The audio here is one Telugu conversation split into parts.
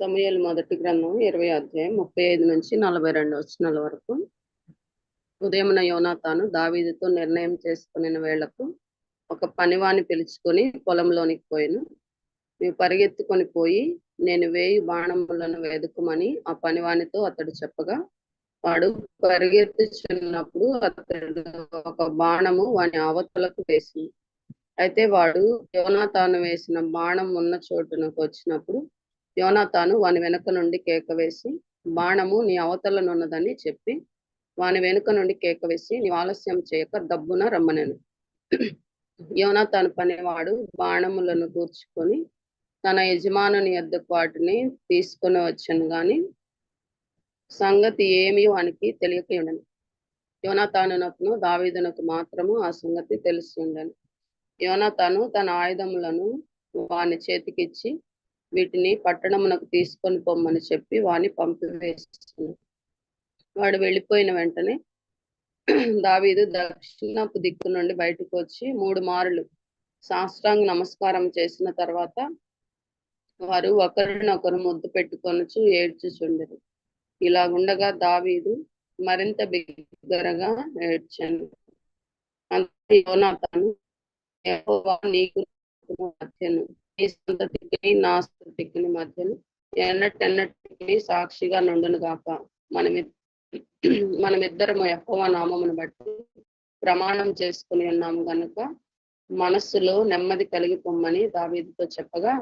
సమయాలు మొదటి గ్రంథం ఇరవై అధ్యాయం ముప్పై ఐదు నుంచి నలభై రెండు వచనాల వరకు. ఉదయమున యోనాతాను దావీదుతో నిర్ణయం చేసుకుని వేళకు ఒక పనివాని పిలుచుకొని పొలంలోనికి పోయిను. నీవు పరిగెత్తుకొని పోయి నేను వేయి బాణములను వెదుకుమని ఆ పనివానితో అతడు చెప్పగా వాడు పరిగెత్తుచున్నప్పుడు అతడు ఒక బాణము వాని అవతలకు వేసి అయితే వాడు యోనాతాను వేసిన బాణం ఉన్న చోటునకు వచ్చినప్పుడు యోనాతాను వాని వెనుక నుండి కేక వేసి బాణము నీ అవతలనున్నదని చెప్పి వాని వెనుక నుండి కేక వేసి నీ ఆలస్యం చేయక దబ్బున రమ్మనేను. యోనాతాను పనివాడు బాణములను కూర్చుకొని తన యజమానుని యొద్దకు వాటిని తీసుకొని వచ్చాను గాని సంగతి ఏమి వానికి తెలియక ఉండను. యోనాతానునకును దావీదునకు మాత్రము ఆ సంగతి తెలిసి ఉండను. యోనతను తన ఆయుధములను వాని చేతికిచ్చి వీటిని పట్టణమునకు తీసుకొని పొమ్మని చెప్పి వాని పంపివేస్తున్నాడు వాడు వెళ్ళిపోయిన వెంటనే దావీదు దక్షిణపు దిక్కు నుండి బయటకు వచ్చి మూడు మారులు సాష్టాంగ నమస్కారం చేసిన తర్వాత వారు ఒకరినొకరు ముద్దు పెట్టుకొనుచు ఏడ్చుచుండరు. ఇలాగుండగా దావీదు మరింత బిగ్గరగా ఏడ్చాను. అంతే యోనాథాను నీకు మధ్యను నీ సంతతికి నా సంతతికి మధ్యను ఎన్నటెన్నటికి సాక్షిగా నుండును గాక. మనమి మనమిద్దరము ఎక్కువ నామమును బట్టి ప్రమాణం చేసుకుని ఉన్నాము గనుక మనస్సులో నెమ్మది కలిగి పొమ్మని దావీదుతో చెప్పగా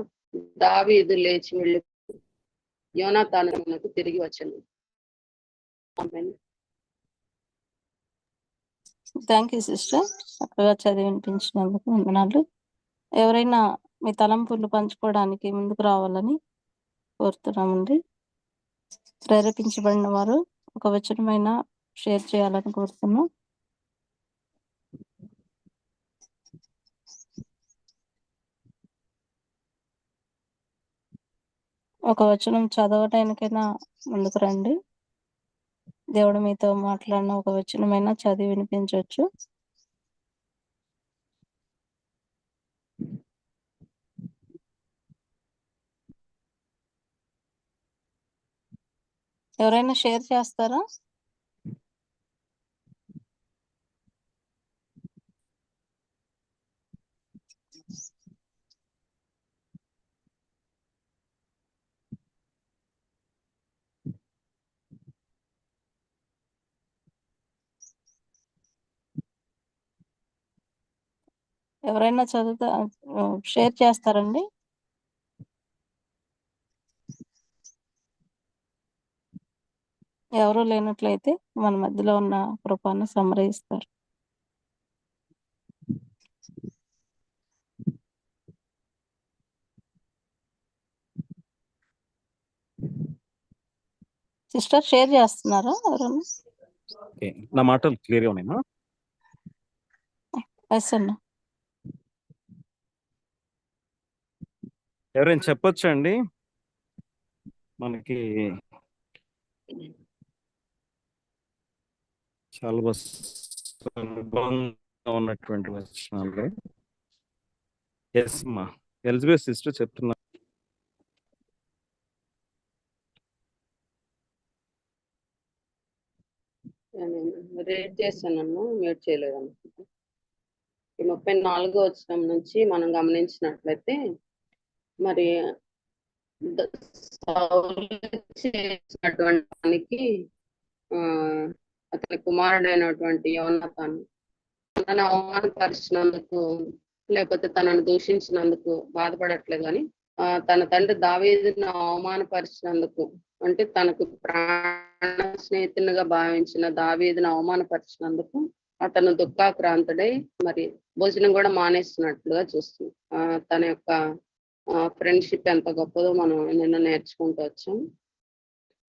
దావీదు లేచి వెళ్ళి యోనాతానకు తిరిగి వచ్చింది థ్యాంక్ యూ సిస్టర్ చక్కగా చదివి వినిపించినందుకు వందనాలు. ఎవరైనా మీ తలంపులు పంచుకోవడానికి ముందుకు రావాలని కోరుతున్నామండి. ప్రేరేపించబడిన వారు ఒక వచనమైన షేర్ చేయాలని కోరుతున్నాం. ఒక వచనం చదవటానికైనా ముందుకు రండి. దేవుడు మీతో మాట్లాడిన ఒక వచనమైన చదివి వినిపించవచ్చు. ఎవరైనా షేర్ చేస్తారా? ఎవరైనా చదువుతా షేర్ చేస్తారండి? ఎవరు లేనట్లయితే మన మధ్యలో ఉన్న కృపాన్ని సమరయిస్తారు సిస్టర్ షేర్ చేస్తున్నారా ఎవరన్నా నా మాటలు క్లియర్గా ఉన్నాయా? ఎస్ అన్న. ఎవరైనా చెప్పొచ్చా అండి మనకి చాలా బస్ ఉన్నటువంటి వచనాలు ఎస్ మా ఎలిజబెత్ సిస్టర్ చెప్తున్నా రేట్ చేశానన్ను మ్యూట్ చేయలేదు ఈ ముప్పై నాలుగో వచ్చిన నుంచి మనం గమనించినట్లయితే మరి ద- చేసినటువంటి పనికి అతని కుమారుడైనటువంటి యోనతాను తనను అవమానపరిచినందుకు లేకపోతే తనను దూషించినందుకు బాధపడట్లేదు కానీ తన తండ్రి దావేదిని అవమానపరిచినందుకు అంటే తనకు ప్రాణ స్నేహితునిగా భావించిన దావేదిని అవమానపరిచినందుకు అతను దుఃఖాక్రాంతుడై మరి భోజనం కూడా మానేస్తున్నట్లుగా చూస్తుంది. ఆ తన యొక్క ఫ్రెండ్షిప్ ఎంత గొప్పదో మనం నిన్న నేర్చుకుంటూ వచ్చాం.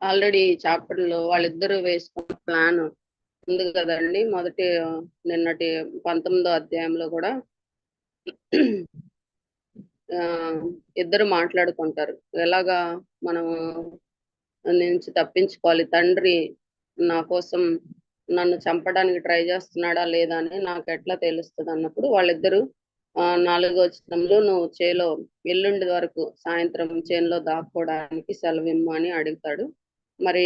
ఆల్రెడీ చాప్టర్లో వాళ్ళిద్దరూ వేసుకున్న ప్లాన్ ఉంది కదండి. మొదటి నిన్నటి పంతొమ్మిదో అధ్యాయంలో కూడా ఆ ఇద్దరు మాట్లాడుకుంటారు. ఎలాగా మనం నుంచి తప్పించుకోవాలి? తండ్రి నా కోసం నన్ను చంపడానికి ట్రై చేస్తున్నాడా లేదా అని నాకు ఎట్లా తెలుస్తుంది అన్నప్పుడు వాళ్ళిద్దరూ నాలుగో చిత్రంలో నువ్వు చేలో ఎల్లుండి వరకు సాయంత్రం చేనులో దాక్కోవడానికి సెలవిమ్ము అని అడుగుతాడు. మరి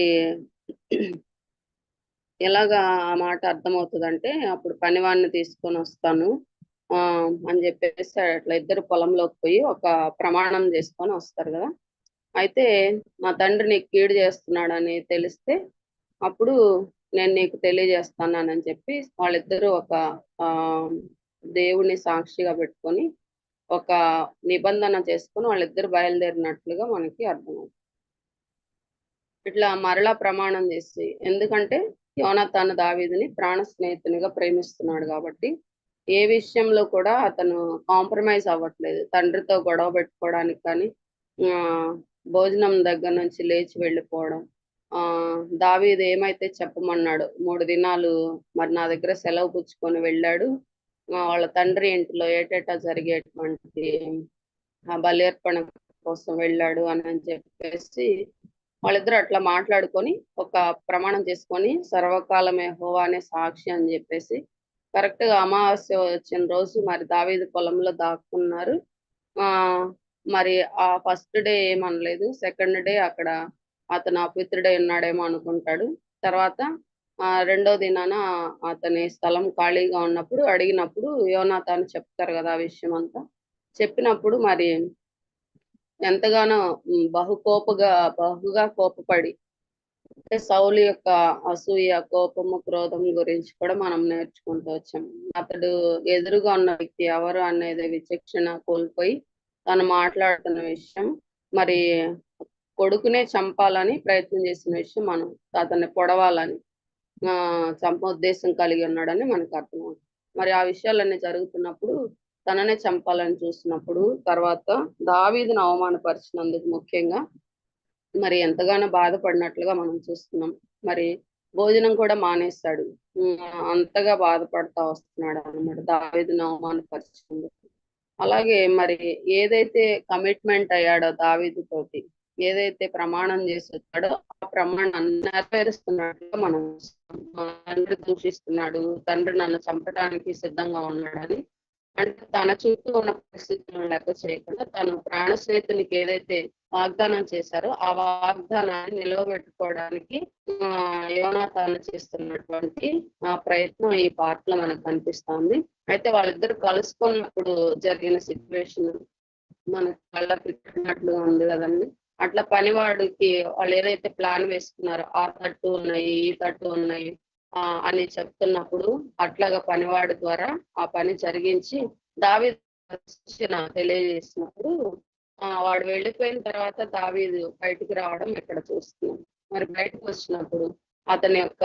ఎలాగా ఆ మాట అర్థమవుతుందంటే అప్పుడు పనివాడిని తీసుకొని వస్తాను ఆ అని చెప్పేసి అట్లా ఇద్దరు పొలంలోకి పోయి ఒక ప్రమాణం చేసుకొని వస్తారు కదా. అయితే నా తండ్రి నీకు కీడు చేస్తున్నాడని తెలిస్తే అప్పుడు నేను నీకు తెలియజేస్తానని చెప్పి వాళ్ళిద్దరూ ఒక ఆ దేవుని సాక్షిగా పెట్టుకొని ఒక నిబంధన చేసుకొని వాళ్ళిద్దరు బయలుదేరినట్లుగా మనకి అర్థమవుతుంది. ఇట్లా మరలా ప్రమాణం చేసి ఎందుకంటే యోనా తన దావీదిని ప్రాణ స్నేహితునిగా ప్రేమిస్తున్నాడు కాబట్టి ఏ విషయంలో కూడా అతను కాంప్రమైజ్ అవ్వట్లేదు. తండ్రితో గొడవ పెట్టుకోవడానికి కానీ భోజనం దగ్గర నుంచి లేచి వెళ్ళిపోవడం. ఆ దావీదు ఏమైతే చెప్పమన్నాడు మూడు దినాలు మరి నా దగ్గర సెలవు పుచ్చుకొని వెళ్ళాడు. వాళ్ళ తండ్రి ఇంటిలో ఏటేటా జరిగేటువంటి బలేర్పణ కోసం వెళ్ళాడు అని అని చెప్పేసి వాళ్ళిద్దరు అట్లా మాట్లాడుకొని ఒక ప్రమాణం చేసుకొని సర్వకాలమే హోవా అనే సాక్షి అని చెప్పేసి కరెక్ట్గా అమావాస్య వచ్చిన రోజు మరి దావీదు పొలంలో దాక్కున్నారు. ఆ మరి ఆ ఫస్ట్ డే ఏమనలేదు సెకండ్ డే అక్కడ అతను అపిత్రుడే ఉన్నాడేమో అనుకుంటాడు. తర్వాత రెండో దినాన అతని స్థలం ఖాళీగా ఉన్నప్పుడు అడిగినప్పుడు యోనాతాను చెప్తారు కదా ఆ విషయం అంతా చెప్పినప్పుడు మరి ఎంతగానో బహుకోపగా బహుగా కోపపడి అంటే సౌలు యొక్క అసూయ కోపము క్రోధం గురించి కూడా మనం నేర్చుకుంటూ వచ్చాం. అతడు ఎదురుగా ఉన్న వ్యక్తి ఎవరు అనేది విచక్షణ కోల్పోయి తను మాట్లాడుతున్న విషయం మరి కొడుకునే చంపాలని ప్రయత్నం చేసిన విషయం మనం అతన్ని పొడవాలని ఆ చంప ఉద్దేశం కలిగి ఉన్నాడని మనకు అర్థమవుతుంది. మరి ఆ విషయాలన్నీ జరుగుతున్నప్పుడు తననే చంపాలని చూసినప్పుడు తర్వాత దావీదిని అవమానపరిచినందుకు ముఖ్యంగా మరి ఎంతగానో బాధపడినట్లుగా మనం చూస్తున్నాం. మరి భోజనం కూడా మానేస్తాడు అంతగా బాధపడతా వస్తున్నాడు అనమాట దావీదును అవమానపరిచినందుకు. అలాగే మరి ఏదైతే కమిట్మెంట్ అయ్యాడో దావీదు తోటి ఏదైతే ప్రమాణం చేసి వచ్చాడో ఆ ప్రమాణాన్ని నెరవేరుస్తున్నట్టుగా మనం తండ్రి దూషిస్తున్నాడు తండ్రి నన్ను చంపడానికి సిద్ధంగా ఉన్నాడని అంటే తన చుట్టూ ఉన్న పరిస్థితులను లెక్క చేయకుండా తను ప్రాణ స్నేహితునికి ఏదైతే వాగ్దానం చేశారో ఆ వాగ్దానాన్ని నిలవబెట్టుకోవడానికి ఆ యోనాతాను చేస్తున్నటువంటి ఆ ప్రయత్నం ఈ పార్ట్లో మనకు కనిపిస్తుంది. అయితే వాళ్ళిద్దరు కలుసుకున్నప్పుడు జరిగిన సిచ్యువేషన్ మనకు కళ్ళ కట్టినట్లుగా ఉంది కదండి. అట్లా పనివాడికి వాళ్ళు ఏదైతే ప్లాన్ వేసుకున్నారో ఆ తట్టు ఉన్నాయి ఈ తట్టు ఉన్నాయి ఆ అని చెప్తున్నప్పుడు అట్లాగా పనివాడి ద్వారా ఆ పని జరిగించి దావీ తెలియజేసినప్పుడు ఆ వాడు వెళ్ళిపోయిన తర్వాత దావీదు బయటికి రావడం ఇక్కడ చూస్తున్నాం మరి బయటకు వచ్చినప్పుడు అతని యొక్క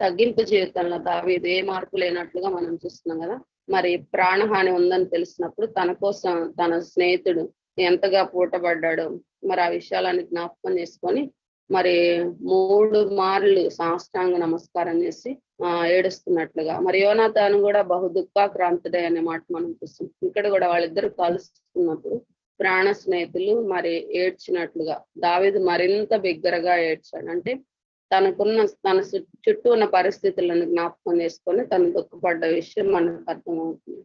తగ్గింపు జీవితంలో దావీదు ఏ మార్పు లేనట్లుగా మనం చూస్తున్నాం కదా మరి ప్రాణహాని ఉందని తెలిసినప్పుడు తన కోసం తన స్నేహితుడు ఎంతగా పూటబడ్డాడు మరి ఆ విషయాలన్నీ జ్ఞాపకం చేసుకొని మరి మూడు మార్లు సాష్టాంగ నమస్కారం చేసి ఆ ఏడుస్తున్నట్లుగా. మరి యోనాథాను కూడా బహు దుఃఖాక్రాంతుడే అనే మాట మనం చూస్తాం ఇక్కడ కూడా వాళ్ళిద్దరు కలుస్తున్నప్పుడు ప్రాణ స్నేహితులు మరి ఏడ్చినట్లుగా. దావీదు మరింత బిగ్గరగా ఏడ్చాడు. అంటే తనకున్న తన చుట్టూ- చుట్టూ ఉన్న పరిస్థితులను జ్ఞాపకం చేసుకొని తను దుఃఖపడ్డ విషయం మనకు అర్థమవుతుంది.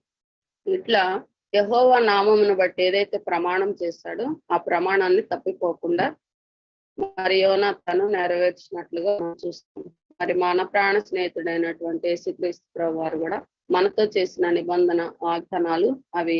ఇట్లా యహోవా నామమును బట్టి ఏదైతే ప్రమాణం చేస్తాడో ఆ ప్రమాణాన్ని తప్పిపోకుండా మరి తను నెరవేర్చినట్లుగా మనం చూస్తాం. మరి మన ప్రాణ స్నేహితుడైనటువంటి యేసుక్రీస్తు వారు కూడా మనతో చేసిన నిబంధన వాగ్దానాలు అవి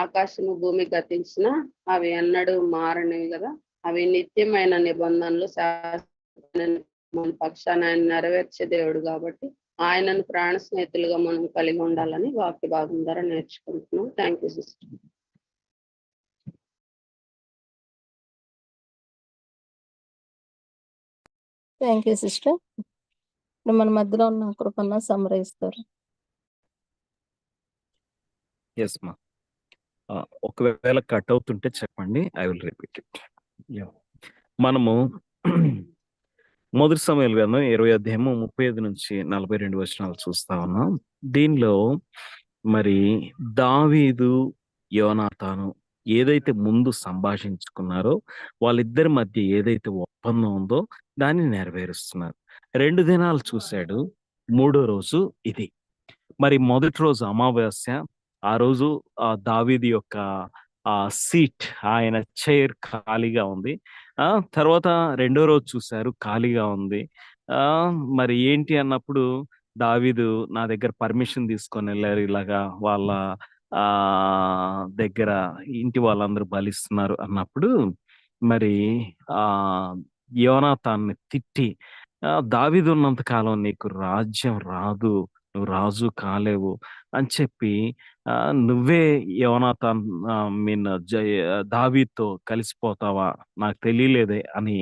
ఆకాశము భూమి గతించిన అవి ఎన్నడూ మారనివి కదా. అవి నిత్యమైన నిబంధనలు శాశ్వతమైన మన పక్షాన ఆయన నెరవేర్చే దేవుడు కాబట్టి ఆయనను ప్రాణ స్నేహితులుగా మనం కలిగి ఉండాలని వాక్య భాగం ద్వారా నేర్చుకుంటున్నాం. Thank you sister thank you sister ఇప్పుడు మన మధ్యలో ఉన్న కృపన్న సమరయిస్తారు ఎస్ మా ఒకవేళ కట్ అవుతుంటే చెప్పండి. ఐ విల్ రిపీట్ ఇట్ మనము మొదటి సమయాలు గ్రంథం ఇరవై అధ్యాయము ముప్పై ఐదు నుంచి నలభై రెండు వచనాలు చూస్తా ఉన్నాం. దీనిలో మరి దావీదు యోనాతాను ఏదైతే ముందు సంభాషించుకున్నారో వాళ్ళిద్దరి మధ్య ఏదైతే ఒప్పందం ఉందో దాన్ని నెరవేరుస్తున్నారు. రెండు దినాలు చూశాడు. మూడో రోజు ఇది. మరి మొదటి రోజు అమావాస్య ఆ రోజు ఆ దావీదు యొక్క ఆ సీట్ ఆయన చైర్ ఖాళీగా ఉంది. ఆ! తర్వాత రెండో రోజు చూశారు ఖాళీగా ఉంది. ఆ! మరి ఏంటి అన్నప్పుడు దావీదు నా దగ్గర పర్మిషన్ తీసుకొని వెళ్ళారు. ఇలాగా వాళ్ళ ఆ! దగ్గర ఇంటి వాళ్ళందరూ బలిస్తున్నారు అన్నప్పుడు మరి ఆ! యోనాథాన్ని తిట్టి దావీదు ఉన్నంత కాలం నీకు రాజ్యం రాదు. నువ్వు రాజు కాలేవు అని చెప్పి ఆ, నువ్వే యోనాతాన్ మీన్ జయ దావీతో కలిసిపోతావా? నాకు తెలియలేదే అని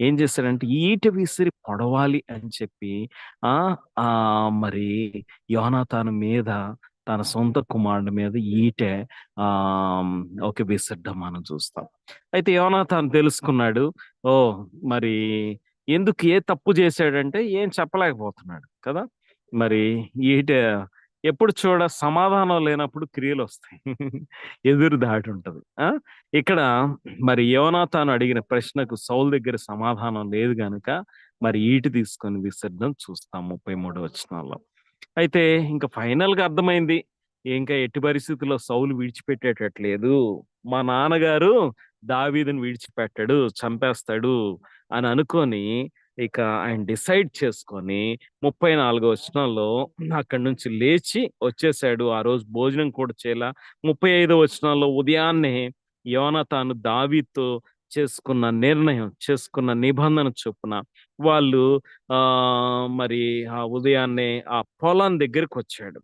ఏం చేశాడంటే ఈట విసిరి పొడవాలి అని చెప్పి ఆ ఆ మరి యోనాతాను మీద తన సొంత కుమారుడి మీద ఈటె ఆ ఒక విసిడ్డం మనం చూస్తాం. అయితే యోనాతాను తెలుసుకున్నాడు ఓ మరి ఎందుకు ఏ తప్పు చేశాడంటే ఏం చెప్పలేకపోతున్నాడు కదా? మరి ఈట ఎప్పుడు చూడ సమాధానం లేనప్పుడు క్రియలు వస్తాయి. ఎదురు దాటి ఉంటుంది. ఆ? ఇక్కడ మరి యోనాతాను అడిగిన ప్రశ్నకు సౌల్ దగ్గర సమాధానం లేదు గనుక మరి ఈటి తీసుకొని విసర్జన చూస్తాం ముప్పై మూడు వచనాల్లో. అయితే ఇంకా ఫైనల్గా అర్థమైంది. ఇంకా ఎట్టి పరిస్థితుల్లో సౌలు విడిచిపెట్టేటట్లేదు. మా నాన్నగారు దావీదని విడిచిపెట్టాడు చంపేస్తాడు అని అనుకొని ఇక ఆయన డిసైడ్ చేసుకొని ముప్పై నాలుగో వచనంలో అక్కడి నుంచి లేచి వచ్చేసాడు. ఆ రోజు భోజనం కూడా చేయాల. ముప్పై ఐదో వచనంలో ఉదయాన్నే యోన తాను దావితో చేసుకున్న నిర్ణయం చేసుకున్న నిబంధన చొప్పున వాళ్ళు ఆ మరి ఆ ఉదయాన్నే ఆ పొలం దగ్గరికి వచ్చాడు.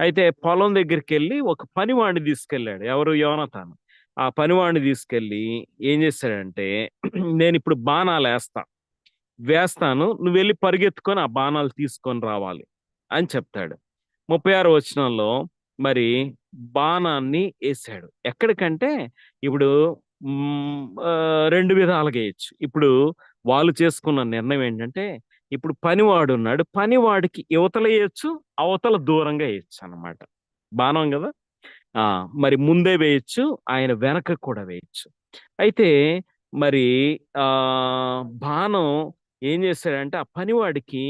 అయితే పొలం దగ్గరికి వెళ్ళి ఒక పనివాణ్ణి తీసుకెళ్ళాడు. ఎవరు? యోనతాను. ఆ పనివాణ్ణి తీసుకెళ్ళి ఏం చేశాడంటే నేను ఇప్పుడు బాణాలు వేస్తా వేస్తాను నువ్వు వెళ్ళి పరిగెత్తుకొని ఆ బాణాలు తీసుకొని రావాలి అని చెప్తాడు. ముప్పై ఆరు వచనంలో మరి బాణాన్ని వేసాడు ఎక్కడికంటే ఇప్పుడు రెండు విధాలుగా వేయచ్చు. ఇప్పుడు వాళ్ళు చేసుకున్న నిర్ణయం ఏంటంటే ఇప్పుడు పనివాడు ఉన్నాడు పనివాడికి యువతల వేయచ్చు అవతల దూరంగా వేయచ్చు అన్నమాట. బాణం కదా? ఆ మరి ముందే వేయచ్చు ఆయన వెనక కూడా వేయచ్చు. అయితే మరి ఆ బాణం ఏం చేశాడంటే ఆ పనివాడికి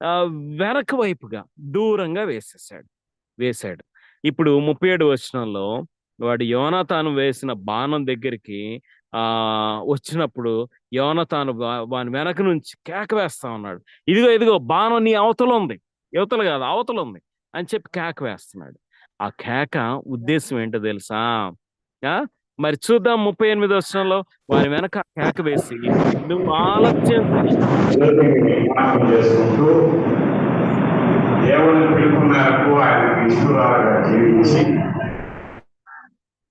ఆ వెనక వైపుగా దూరంగా వేసేసాడు. వేశాడు ఇప్పుడు ముప్పై ఏడు వచనంలో వాడు యోనతాను వేసిన బాణం దగ్గరికి ఆ వచ్చినప్పుడు యోనతాను వాని వెనక నుంచి కేక వేస్తా ఉన్నాడు. ఇదిగో ఇదిగో బాణం నీ అవతల ఉంది. యువతలు కాదు అవతల ఉంది అని చెప్పి కేక వేస్తున్నాడు. ఆ కేక ఉద్దేశం ఏంటో తెలుసా? ఆ మరి చూద్దాం ముప్పై ఎనిమిది వచనంలో వారి వెనక కేక వేసి నువ్వు ఆలస్యం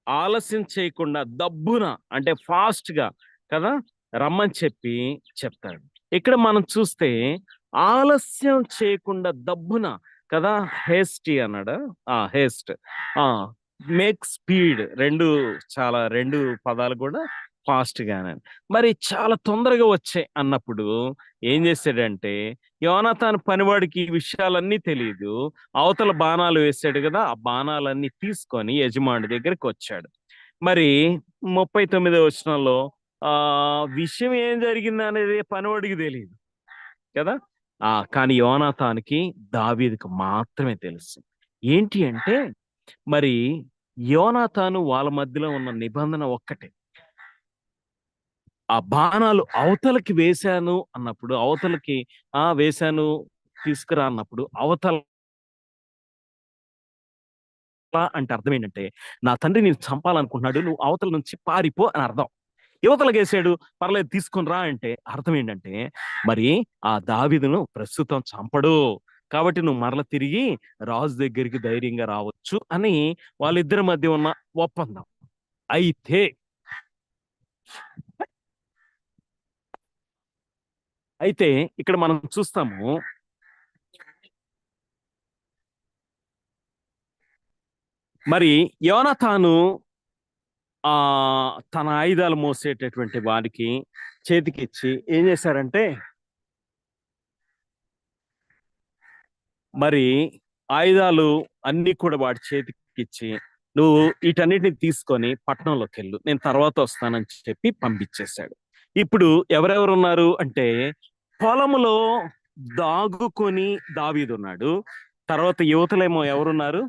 ఆలస్యం చేయకుండా దబ్బున అంటే ఫాస్ట్గా కదా రమ్మని చెప్పి చెప్తాడు. ఇక్కడ మనం చూస్తే ఆలస్యం చేయకుండా దబ్బున కదా హేస్టీ అన్నాడు? ఆ హేస్ట్. ఆ మేక్ స్పీడ్ రెండు చాలా రెండు పదాలు కూడా ఫాస్ట్ గానే మరి చాలా తొందరగా వచ్చాయి అన్నప్పుడు ఏం చేశాడంటే యోనతాన్ పనివాడికి ఈ విషయాలన్నీ తెలియదు అవతల బాణాలు వేసాడు కదా ఆ బాణాలన్నీ తీసుకొని యజమాని దగ్గరికి వచ్చాడు. మరి ముప్పై తొమ్మిదో వచనంలో ఆ విషయం ఏం జరిగింది అనేది పనివాడికి తెలియదు కదా? ఆ కానీ యోనాతానికి దావీదికి మాత్రమే తెలుసు. ఏంటి అంటే మరి యోనాతాను వాళ్ళ మధ్యలో ఉన్న నిబంధన ఒక్కటే. ఆ బాణాలు అవతలకి వేశాను అన్నప్పుడు అవతలకి ఆ వేశాను తీసుకురా అన్నప్పుడు అవతల అంటే అర్థం ఏంటంటే నా తండ్రి నేను చంపాలనుకుంటున్నాడు నువ్వు అవతల నుంచి పారిపో అని అర్థం. యువతలకు వేసాడు పర్లేదు తీసుకొని రా అంటే అర్థం ఏంటంటే మరి ఆ దావిదును ప్రస్తుతం చంపడు. కాబట్టి నువ్వు మరల తిరిగి రాజు దగ్గరికి ధైర్యంగా రావచ్చు అని వాళ్ళిద్దరి మధ్య ఉన్న ఒప్పందం. అయితే అయితే ఇక్కడ మనం చూస్తాము. మరి యోనతాను ఆ తన ఆయుధాలు మోసేటటువంటి వారికి చేతికిచ్చి ఏం చేశారంటే మరి ఆయుధాలు అన్ని కూడా వాడి చేతికిచ్చి నువ్వు వీటన్నిటిని తీసుకొని పట్టణంలోకి వెళ్ళు నేను తర్వాత వస్తానని చెప్పి పంపించేశాడు. ఇప్పుడు ఎవరెవరు ఉన్నారు అంటే పొలంలో దాగుకొని దావీదు ఉన్నాడు తర్వాత యువతలేమో ఎవరున్నారు?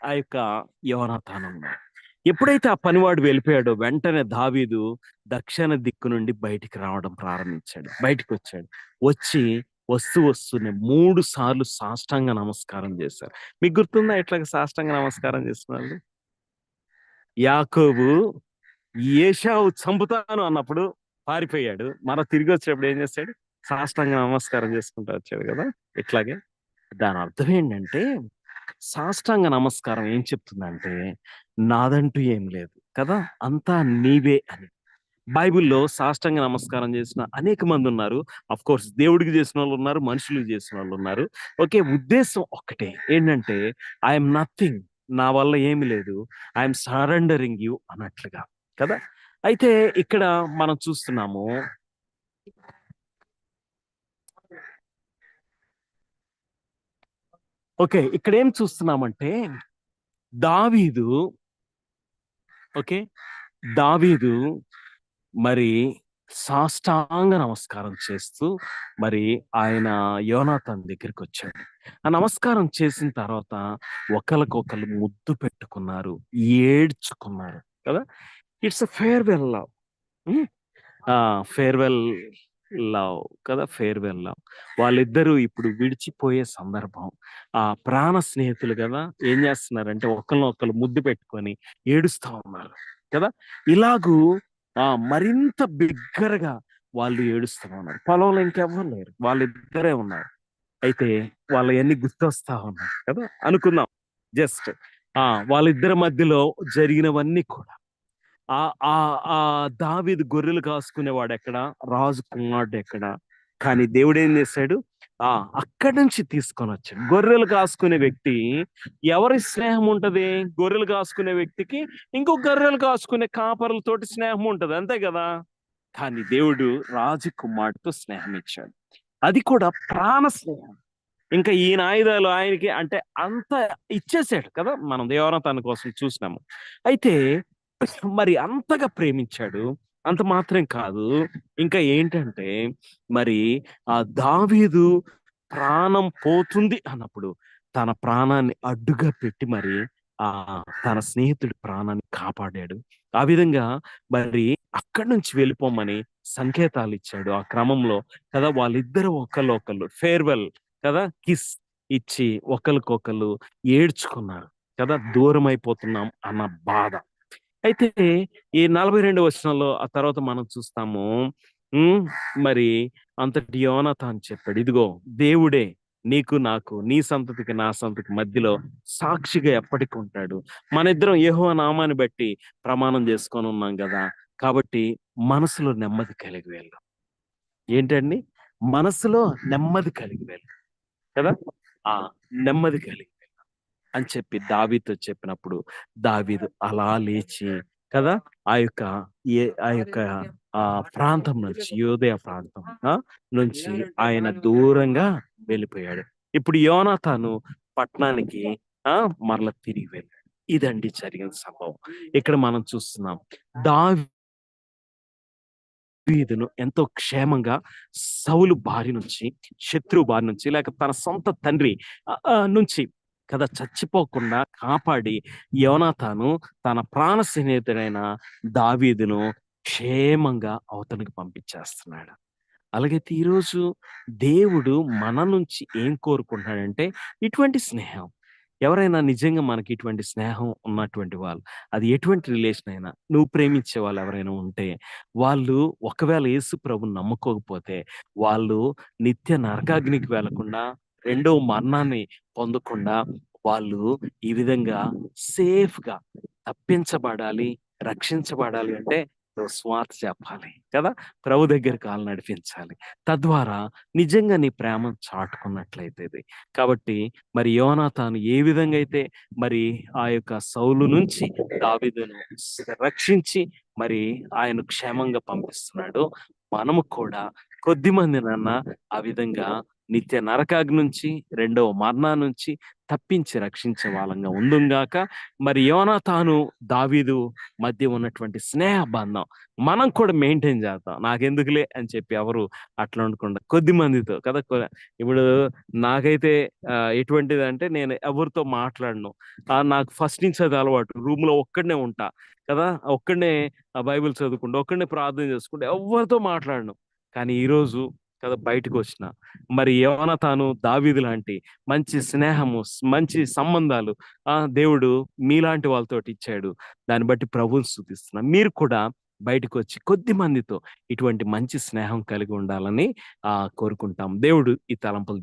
ఆ యొక్క యోనాతాను ఉన్నాడు ఎప్పుడైతే ఆ పనివాడు వెళ్ళిపోయాడో వెంటనే దావీదు దక్షిణ దిక్కు నుండి బయటికి రావడం ప్రారంభించాడు. బయటికి వచ్చాడు వచ్చి వస్తూ వస్తూనే మూడు సార్లు సాష్టాంగ నమస్కారం చేశారు. మీకు గుర్తుందా ఎట్లా సాష్టాంగ నమస్కారం చేస్తున్నారు? యాకోబు ఏషావు చంపుతాను అన్నప్పుడు పారిపోయాడు. మరో తిరిగి వచ్చేటప్పుడు ఏం చేశాడు సాష్టాంగ నమస్కారం చేసుకుంటూ వచ్చాడు కదా? ఇట్లాగే దాని అర్థం ఏంటంటే సాష్టాంగ నమస్కారం ఏం చెప్తుందంటే నాదంటూ ఏం లేదు కదా? అంతా నీవే అని. బైబిల్లో సాష్టంగ నమస్కారం చేసిన అనేక మంది ఉన్నారు. అఫ్ కోర్స్ దేవుడికి చేసిన వాళ్ళు ఉన్నారు మనుషులకు చేసిన వాళ్ళు ఉన్నారు. ఓకే ఉద్దేశం ఒక్కటే. ఏంటంటే ఐఎమ్ నథింగ్ నా వల్ల ఏమి లేదు. ఐఎమ్ సరెండరింగ్ యూ అన్నట్లుగా. కదా? అయితే ఇక్కడ మనం చూస్తున్నాము. ఓకే ఇక్కడ ఏం చూస్తున్నామంటే దావీదు ఓకే దావీదు మరి సాష్టాంగ నమస్కారం చేస్తూ మరి ఆయన యోనాథన్ దగ్గరికి వచ్చాడు ఆ నమస్కారం చేసిన తర్వాత ఒకరికొకరు ముద్దు పెట్టుకున్నారు ఏడ్చుకున్నారు కదా? It's a farewell love. Farewell love కదా? Farewell love. వాళ్ళిద్దరూ ఇప్పుడు విడిచిపోయే సందర్భం. ఆ ప్రాణ స్నేహితులు కదా? ఏం చేస్తున్నారంటే ఒకరినొకరు ముద్దు పెట్టుకొని ఏడుస్తా ఉన్నారు కదా? ఇలాగూ ఆ మరింత బిగ్గరగా వాళ్ళు ఏడుస్తూనే ఉన్నారు. పొలంలో ఇంకెవ్వరు లేరు. వాళ్ళిద్దరే ఉన్నారు. అయితే వాళ్ళవన్నీ గుర్తొస్తా ఉన్నారు కదా? అనుకుందాం. జస్ట్ ఆ వాళ్ళిద్దరి మధ్యలో జరిగినవన్నీ కూడా. ఆ ఆ ఆ దావిది గొర్రెలు కాసుకునేవాడు ఎక్కడ రాజు కుమారుడు ఎక్కడ కానీ దేవుడు ఏం చేశాడు? అక్కడి నుంచి తీసుకొని వచ్చాడు. గొర్రెలు కాసుకునే వ్యక్తి ఎవరి స్నేహం ఉంటది? గొర్రెలు కాసుకునే వ్యక్తికి ఇంకో గొర్రెలు కాసుకునే కాపరులతోటి స్నేహం ఉంటది అంతే కదా? కానీ దేవుడు రాజు స్నేహం ఇచ్చాడు. అది కూడా ప్రాణ స్నేహం. ఇంకా ఈయన ఆయుధాలు ఆయనకి అంటే అంత ఇచ్చేసాడు కదా? మనం దేవరతన కోసం చూసినాము. అయితే మరి అంతగా ప్రేమించాడు. అంత మాత్రం కాదు. ఇంకా ఏంటంటే మరి ఆ దావీదు ప్రాణం పోతుంది అన్నప్పుడు తన ప్రాణాన్ని అడ్డుగా పెట్టి మరి ఆ తన స్నేహితుడి ప్రాణాన్ని కాపాడాడు. ఆ విధంగా మరి అక్కడి నుంచి వెళ్ళిపోమని సంకేతాలు ఇచ్చాడు. ఆ క్రమంలో కదా వాళ్ళిద్దరు ఒకళ్ళు ఒకళ్ళు ఫేర్వెల్ కదా కిస్ ఇచ్చి ఒకరికొకళ్ళు ఏడ్చుకున్నారు కదా దూరం అయిపోతున్నాం అన్న బాధ. అయితే ఈ నలభై రెండు వచనంలో ఆ తర్వాత మనం చూస్తాము మరి అంతటి యోనత అని చెప్పాడు ఇదిగో దేవుడే నీకు నాకు నీ సంతతికి నా సంతతికి మధ్యలో సాక్షిగా ఎప్పటికి ఉంటాడు. మన ఇద్దరం ఏహో నామాన్ని బట్టి ప్రమాణం చేసుకొని ఉన్నాం కదా! కాబట్టి మనసులో నెమ్మది కలిగి వెళ్ళు. ఏంటండి? మనసులో నెమ్మది కలిగి వెళ్ళు కదా! ఆ నెమ్మది కలిగి వెళ్ళు అని చెప్పి దావీతో చెప్పినప్పుడు దావీదు అలా లేచి కదా! ఆ యొక్క ఏ ఆ యొక్క ఆ ప్రాంతం నుంచి యోదయ ప్రాంతం నుంచి ఆయన దూరంగా వెళ్ళిపోయాడు. ఇప్పుడు యోనాతాను పట్టణానికి ఆ మరల తిరిగి వెళ్ళాడు. ఇదండి జరిగిన సంభవం. ఇక్కడ మనం చూస్తున్నాం దావీదును ఎంతో క్షేమంగా సౌలు బారి నుంచి శత్రువు బారి నుంచి లేక తన సొంత తండ్రి నుంచి కదా చచ్చిపోకుండా కాపాడి యోనాతాను తన ప్రాణ స్నేహితుడైన దావీదును క్షేమంగా అవతలకు పంపించేస్తున్నాడు. అలాగైతే ఈరోజు దేవుడు మన నుంచి ఏం కోరుకుంటున్నాడంటే ఇటువంటి స్నేహం. ఎవరైనా నిజంగా మనకి ఇటువంటి స్నేహం ఉన్నటువంటి వాళ్ళు అది ఎటువంటి రిలేషన్ అయినా నువ్వు ప్రేమించే వాళ్ళు ఎవరైనా ఉంటే వాళ్ళు ఒకవేళ యేసు ప్రభు నమ్ముకోకపోతే వాళ్ళు నిత్య నరకాగ్నికి వెళ్ళకుండా రెండో మరణాన్ని పొందకుండా వాళ్ళు ఈ విధంగా సేఫ్గా తప్పించబడాలి రక్షించబడాలి అంటే స్వార్థ చెప్పాలి కదా ప్రభు దగ్గర కాలు నడిపించాలి తద్వారా నిజంగా నీ ప్రేమను చాటుకున్నట్లయితే ఇది. కాబట్టి మరి యోనాతాను ఏ విధంగా అయితే మరి ఆ యొక్క సౌలు నుంచి దావిదును రక్షించి మరి ఆయన క్షేమంగా పంపిస్తున్నాడు మనము కూడా కొద్ది మందినన్నా ఆ విధంగా నిత్య నరకాగ్ని నుంచి రెండవ మరణా నుంచి తప్పించి రక్షించే వాళ్ళంగా ఉందుంగాక మరి యోనాతాను దావీదు మధ్య ఉన్నటువంటి స్నేహ బంధం మనం కూడా మెయింటైన్ చేద్దాం. నాకెందుకులే అని చెప్పి ఎవరు అట్లా ఉండకుండా కొద్ది మందితో కదా ఇప్పుడు నాకైతే ఎటువంటిది అంటే నేను ఎవరితో మాట్లాడను. నాకు ఫస్ట్ నుంచి అది అలవాటు. రూమ్లో ఒక్కడనే ఉంటా కదా ఒక్కడనే బైబిల్ చదువుకుంటూ ఒక్కడనే ప్రార్థన చేసుకుంటూ ఎవరితో మాట్లాడను. కానీ ఈరోజు కదా బయటకు వచ్చిన మరి ఏమైనా తాను దావీదు లాంటి మంచి స్నేహము మంచి సంబంధాలు ఆ దేవుడు మీలాంటి వాళ్ళతోటి ఇచ్చాడు. దాన్ని బట్టి ప్రభుని స్థుతిస్తున్నా. మీరు కూడా బయటకు వచ్చి కొద్ది మందితో ఇటువంటి మంచి స్నేహం కలిగి ఉండాలని ఆ కోరుకుంటాం. దేవుడు ఈ తలంపులు